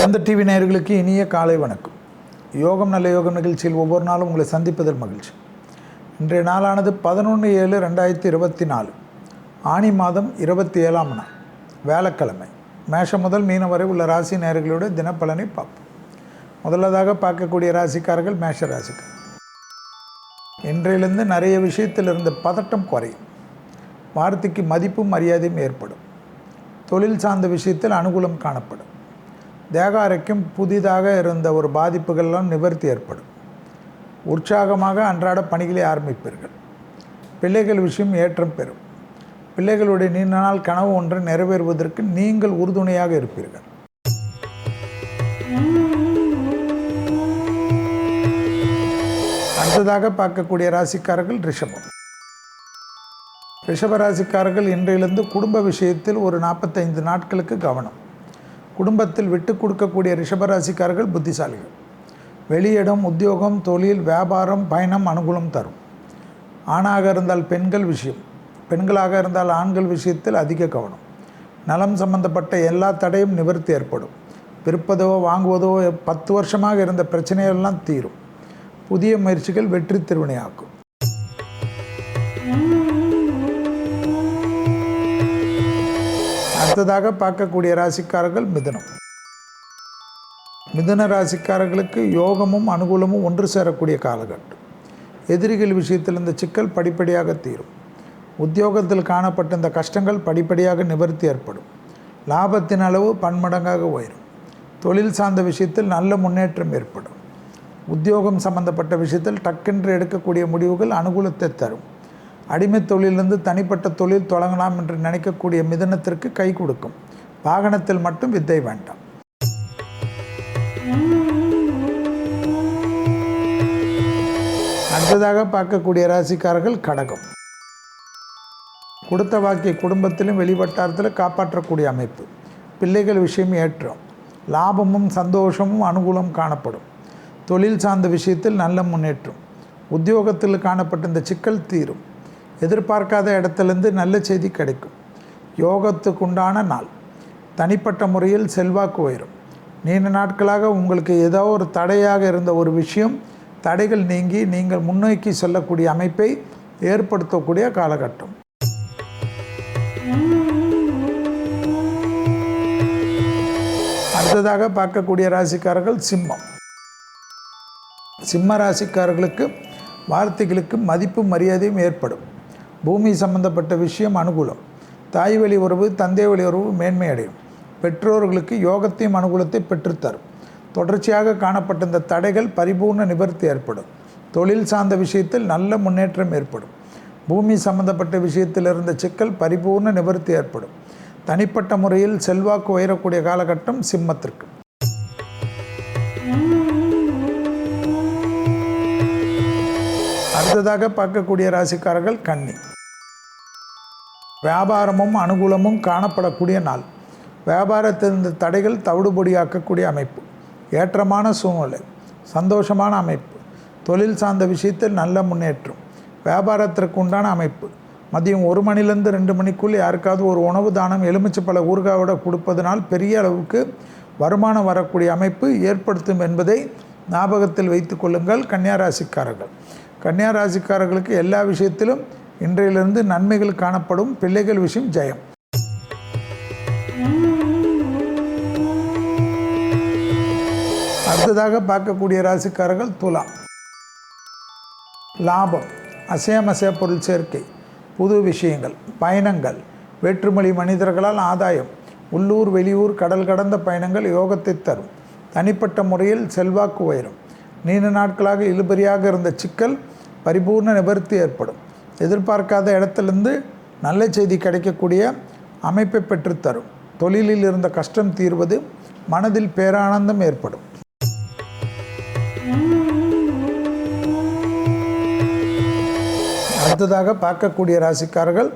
சிறந்த டிவி நேயர்களுக்கு இனிய காலை வணக்கம். யோகம் நல்ல யோகம் நிகழ்ச்சியில் ஒவ்வொரு நாளும் உங்களை சந்திப்பதில் மகிழ்ச்சி. இன்றைய நாளானது பதினொன்று ஏழு ரெண்டாயிரத்தி இருபத்தி நாலு. ஆனி மாதம் இருபத்தி ஏழாம் நாள். வேலைக்கிழமை. மேஷம் முதல் மீனம் வரை உள்ள ராசி நேயர்களோட தினப்பலனை பார்ப்போம். முதல்லதாக பார்க்கக்கூடிய ராசிக்காரர்கள் மேஷ ராசிக்காரர் இன்றையிலிருந்து நிறைய விஷயத்தில் இருந்த பதட்டம் குறையும். வார்த்தைக்கு மதிப்பும் மரியாதையும் ஏற்படும். தொழில் சார்ந்த விஷயத்தில் அனுகூலம் காணப்படும். தேகாரைக்கும் புதிதாக இருந்த ஒரு பாதிப்புகள்லாம் நிவர்த்தி ஏற்படும். உற்சாகமாக அன்றாட பணிகளை ஆரம்பிப்பீர்கள். பிள்ளைகள் விஷயம் ஏற்றம் பெறும். பிள்ளைகளுடைய நீண்ட நாள் கனவு ஒன்று நிறைவேறுவதற்கு நீங்கள் உறுதுணையாக இருப்பீர்கள். அடுத்ததாக பார்க்கக்கூடிய ராசிக்காரர்கள் ரிஷபம். ரிஷப ராசிக்காரர்கள் இன்றையிலிருந்து குடும்ப விஷயத்தில் ஒரு நாற்பத்தைந்து நாட்களுக்கு கவனம். குடும்பத்தில் விட்டு கொடுக்கக்கூடிய ரிஷபராசிக்காரர்கள் புத்திசாலிகள். வெளியிடம் உத்தியோகம் தொழில் வியாபாரம் பயணம் அனுகூலம் தரும். ஆணாக இருந்தால் பெண்கள் விஷயம். பெண்களாக இருந்தால் ஆண்கள் விஷயத்தில் அதிக கவனம். நலம் சம்பந்தப்பட்ட எல்லா தடையும் நிவர்த்தி ஏற்படும். விற்பதோ வாங்குவதோ பத்து வருஷமாக இருந்த பிரச்சனைகள்லாம் தீரும். புதிய முயற்சிகள் வெற்றி திருவினையாக்கும். அடுத்ததாக பார்க்கக்கூடிய ராசிக்காரர்கள் மிதுனம். மிதுன ராசிக்காரர்களுக்கு யோகமும் அனுகூலமும் ஒன்று சேரக்கூடிய காலகட்டம். எதிரிகள் விஷயத்தில் இந்த சிக்கல் படிப்படியாக தீரும். உத்தியோகத்தில் காணப்பட்ட இந்த கஷ்டங்கள் படிப்படியாக நிவர்த்தி ஏற்படும். லாபத்தின் அளவு பன்மடங்காக உயரும். தொழில் சார்ந்த விஷயத்தில் நல்ல முன்னேற்றம் ஏற்படும். உத்தியோகம் சம்பந்தப்பட்ட விஷயத்தில் டக்கென்று எடுக்கக்கூடிய முடிவுகள் அனுகூலத்தை தரும். அடிமை தொழிலிருந்து தனிப்பட்ட தொழில் தொடங்கலாம் என்று நினைக்கக்கூடிய மிதனத்திற்கு கை கொடுக்கும். வாகனத்தில் மட்டும் வித்தை வேண்டாம். அடுத்ததாக பார்க்கக்கூடிய ராசிக்காரர்கள் கடகம். கொடுத்த வாக்கிய குடும்பத்திலும் வெளிவட்டாரத்தில் காப்பாற்றக்கூடிய அமைப்பு. பிள்ளைகள் விஷயம் ஏற்றம். லாபமும் சந்தோஷமும் அனுகூலம் காணப்படும். தொழில் சார்ந்த விஷயத்தில் நல்ல முன்னேற்றம். உத்தியோகத்தில் காணப்பட்ட இந்த சிக்கல் தீரும். எதிர்பார்க்காத இடத்துலேருந்து நல்ல செய்தி கிடைக்கும். யோகத்துக்கு உண்டான நாள். தனிப்பட்ட முறையில் செல்வாக்கு உயரும். நீண்ட நாட்களாக உங்களுக்கு ஏதோ ஒரு தடையாக இருந்த ஒரு விஷயம் தடைகள் நீங்கி நீங்கள் முன்னோக்கி செல்லக்கூடிய அமைப்பை ஏற்படுத்தக்கூடிய காலகட்டம். அடுத்ததாக பார்க்கக்கூடிய ராசிக்காரர்கள் சிம்மம். சிம்ம ராசிக்காரர்களுக்கு வார்த்தைகளுக்கு மதிப்பு மரியாதையும் ஏற்படும். பூமி சம்பந்தப்பட்ட விஷயம் அனுகூலம். தாய் வழி உறவு தந்தை வழி உறவு மேன்மை அடையும் பெற்றோர்களுக்கு யோகத்தையும் அனுகூலத்தை பெற்றுத்தரும். தொடர்ச்சியாக காணப்பட்ட இந்த தடைகள் பரிபூர்ண நிவர்த்தி ஏற்படும். தொழில் சார்ந்த விஷயத்தில் நல்ல முன்னேற்றம் ஏற்படும். பூமி சம்பந்தப்பட்ட விஷயத்தில் இருந்த சிக்கல் பரிபூர்ண நிவர்த்தி ஏற்படும். தனிப்பட்ட முறையில் செல்வாக்கு உயரக்கூடிய காலகட்டம் சிம்மத்திற்கு. அடுத்ததாக பார்க்கக்கூடிய ராசிக்காரர்கள் கன்னி. வியாபாரமும் அனுகூலமும் காணப்படக்கூடிய நாள். வியாபாரத்தில் இந்த தடைகள் தவிடுபொடியாக்கக்கூடிய அமைப்பு. ஏற்றமான சூழ்நிலை. சந்தோஷமான அமைப்பு. தொழில் சார்ந்த விஷயத்தில் நல்ல முன்னேற்றம். வியாபாரத்திற்கு உண்டான அமைப்பு. மதியம் ஒரு மணிலேருந்து ரெண்டு மணிக்குள் யாருக்காவது ஒரு உணவு தானம் எலுமிச்சை பல ஊறுகாவோட கொடுப்பதனால் பெரிய அளவுக்கு வருமானம் வரக்கூடிய அமைப்பு ஏற்படுத்தும் என்பதை ஞாபகத்தில் வைத்து கொள்ளுங்கள் கன்னியாராசிக்காரர்கள். கன்னியாராசிக்காரர்களுக்கு எல்லா விஷயத்திலும் இன்றையிலிருந்து நன்மைகள் காணப்படும் பிள்ளைகள் விஷயம் ஜெயம். அடுத்ததாக பார்க்கக்கூடிய ராசிக்காரர்கள் துலா லாபம் அசையமசைய பொருள் சேர்க்கை புது விஷயங்கள் பயணங்கள் வேற்றுமொழி மனிதர்களால் ஆதாயம் உள்ளூர் வெளியூர் கடல் கடந்த பயணங்கள் யோகத்தை தரும். தனிப்பட்ட முறையில் செல்வாக்கு உயரும். நீண்ட நாட்களாக இழுபறியாக இருந்த சிக்கல் பரிபூர்ண நிவர்த்தி ஏற்படும். எதிர்பார்க்காத இடத்துலேருந்து நல்ல செய்தி கிடைக்கக்கூடிய அமைப்பை பெற்றுத்தரும். தொழிலில் இருந்த கஷ்டம் தீர்வது மனதில் பேரானந்தம் ஏற்படும். அடுத்ததாக பார்க்கக்கூடிய ராசிக்காரர்கள்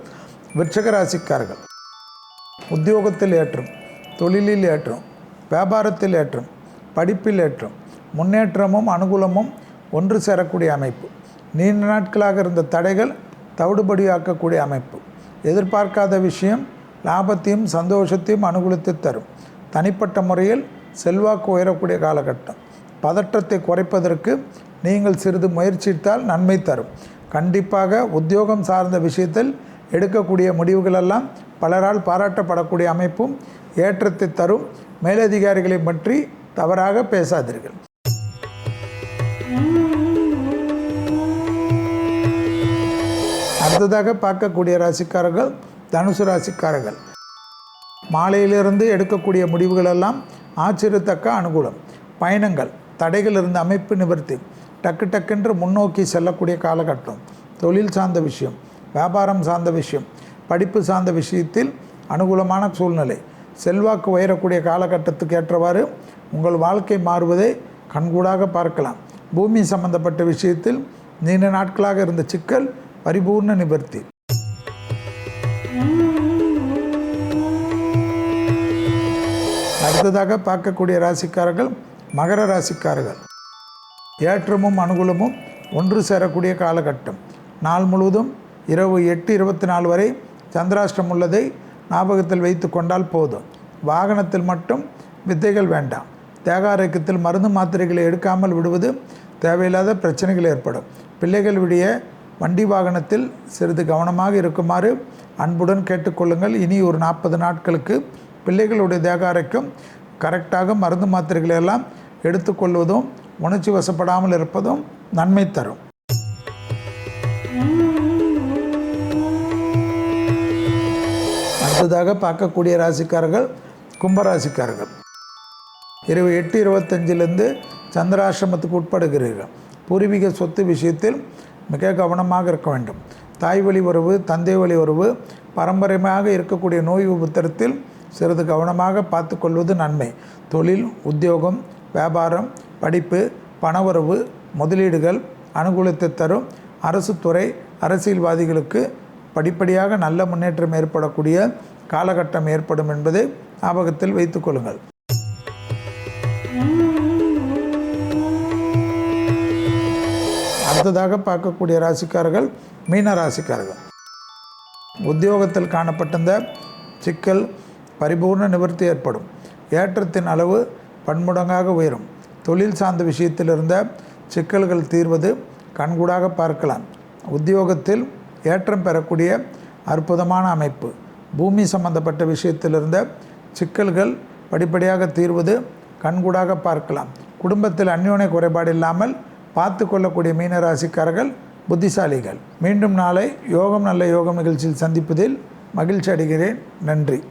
விற்சக ராசிக்காரர்கள். உத்தியோகத்தில் ஏற்றம் தொழிலில் ஏற்றம் வியாபாரத்தில் ஏற்றம் படிப்பில் ஏற்றம் முன்னேற்றமும் அனுகூலமும் ஒன்று சேரக்கூடிய அமைப்பு. நீண்ட நாட்களாக இருந்த தடைகள் தவிடுபடியாக்கக்கூடிய அமைப்பு. எதிர்பார்க்காத விஷயம் லாபத்தையும் சந்தோஷத்தையும் அனுகூலித்து தரும். தனிப்பட்ட முறையில் செல்வாக்கு உயரக்கூடிய காலகட்டம். பதற்றத்தை குறைப்பதற்கு நீங்கள் சிறிது முயற்சித்தால் நன்மை தரும். கண்டிப்பாக உத்தியோகம் சார்ந்த விஷயத்தில் எடுக்கக்கூடிய முடிவுகளெல்லாம் பலரால் பாராட்டப்படக்கூடிய அமைப்பும் ஏற்றத்தை தரும். மேலதிகாரிகளை பற்றி தவறாக பேசாதீர்கள். அடுத்ததாக பார்க்கக்கூடிய ராசிக்காரர்கள் தனுசு ராசிக்காரர்கள். மாலையிலிருந்து எடுக்கக்கூடிய முடிவுகளெல்லாம் ஆச்சரியத்தக்க அனுகூலம். பயணங்கள் தடைகள் இருந்த அமைப்பு நிவர்த்தி. டக்கு டக்குன்று முன்னோக்கி செல்லக்கூடிய காலகட்டம். தொழில் சார்ந்த விஷயம் வியாபாரம் சார்ந்த விஷயம் படிப்பு சார்ந்த விஷயத்தில் அனுகூலமான சூழ்நிலை. செல்வாக்கு உயரக்கூடிய காலகட்டத்துக்கு ஏற்றவாறு உங்கள் வாழ்க்கை மாறுவதை கண்கூடாக பார்க்கலாம். பூமி சம்பந்தப்பட்ட விஷயத்தில் நீண்ட நாட்களாக இருந்த சிக்கல் பரிபூர்ண நிவர்த்தி. அடுத்ததாக பார்க்கக்கூடிய ராசிக்காரர்கள் மகர ராசிக்காரர்கள். ஏற்றமும் அனுகூலமும் ஒன்று சேரக்கூடிய காலகட்டம். நாள் முழுவதும் இரவு எட்டு இருபத்தி நாலு வரை சந்திராஷ்டம் உள்ளதை ஞாபகத்தில் வைத்து கொண்டால் போதும். வாகனத்தில் மட்டும் வித்தைகள் வேண்டாம். தேகாரக்கத்தில் மருந்து மாத்திரைகளை எடுக்காமல் விடுவது தேவையில்லாத பிரச்சனைகள் ஏற்படும். பிள்ளைகள் விடிய வண்டி வாகனத்தில் சிறிது கவனமாக இருக்குமாறு அன்புடன் கேட்டுக்கொள்ளுங்கள். இனி ஒரு நாற்பது நாட்களுக்கு பிள்ளைகளுடைய தேகாரைக்கும் கரெக்டாக மருந்து மாத்திரைகளை எல்லாம் எடுத்துக்கொள்வதும் உணர்ச்சி வசப்படாமல் இருப்பதும் நன்மை தரும். அடுத்ததாக பார்க்கக்கூடிய ராசிக்காரர்கள் கும்பராசிக்காரர்கள். இரவு எட்டு இருபத்தஞ்சிலிருந்து சந்திராசிரமத்துக்கு உட்படுகிறீர்கள். பூர்வீக சொத்து விஷயத்தில் மிக கவனமாக இருக்க வேண்டும். தாய் வழி உறவு தந்தை வழி உறவு பரம்பரையாக இருக்கக்கூடிய நோய் உபத்திரத்தில் சிறிது கவனமாக பார்த்து கொள்வது நன்மை. தொழில் உத்தியோகம் வியாபாரம் படிப்பு பணவரவு முதலீடுகள் அனுகூலத்தை தரும் அரசு துறை அரசியல்வாதிகளுக்கு படிப்படியாக நல்ல முன்னேற்றம் ஏற்படக்கூடிய காலகட்டம் ஏற்படும் என்பதை ஞாபகத்தில் வைத்துக்கொள்ளுங்கள் அடுத்ததாக பார்க்கக்கூடிய ராசிக்காரர்கள் மீன ராசிக்காரர்கள். உத்தியோகத்தில் காணப்பட்டிருந்த சிக்கல் பரிபூர்ண நிவர்த்தி ஏற்படும். ஏற்றத்தின் அளவு பன்முடங்காக உயரும். தொழில் சார்ந்த விஷயத்தில் இருந்த சிக்கல்கள் தீர்வது கண்கூடாக பார்க்கலாம். உத்தியோகத்தில் ஏற்றம் பெறக்கூடிய அற்புதமான அமைப்பு. பூமி சம்பந்தப்பட்ட விஷயத்தில் இருந்த சிக்கல்கள் படிப்படியாக தீர்வது கண்கூடாக பார்க்கலாம். குடும்பத்தில் அந்யோன்ய குறைபாடு இல்லாமல் பார்த்து கொள்ளக்கூடிய மீனராசிக்காரர்கள் புத்திசாலிகள். மீண்டும் நாளை யோகம் நல்ல யோகம் நிகழ்ச்சியில் சந்திப்பதில் மகிழ்ச்சி அடைகிறேன். நன்றி.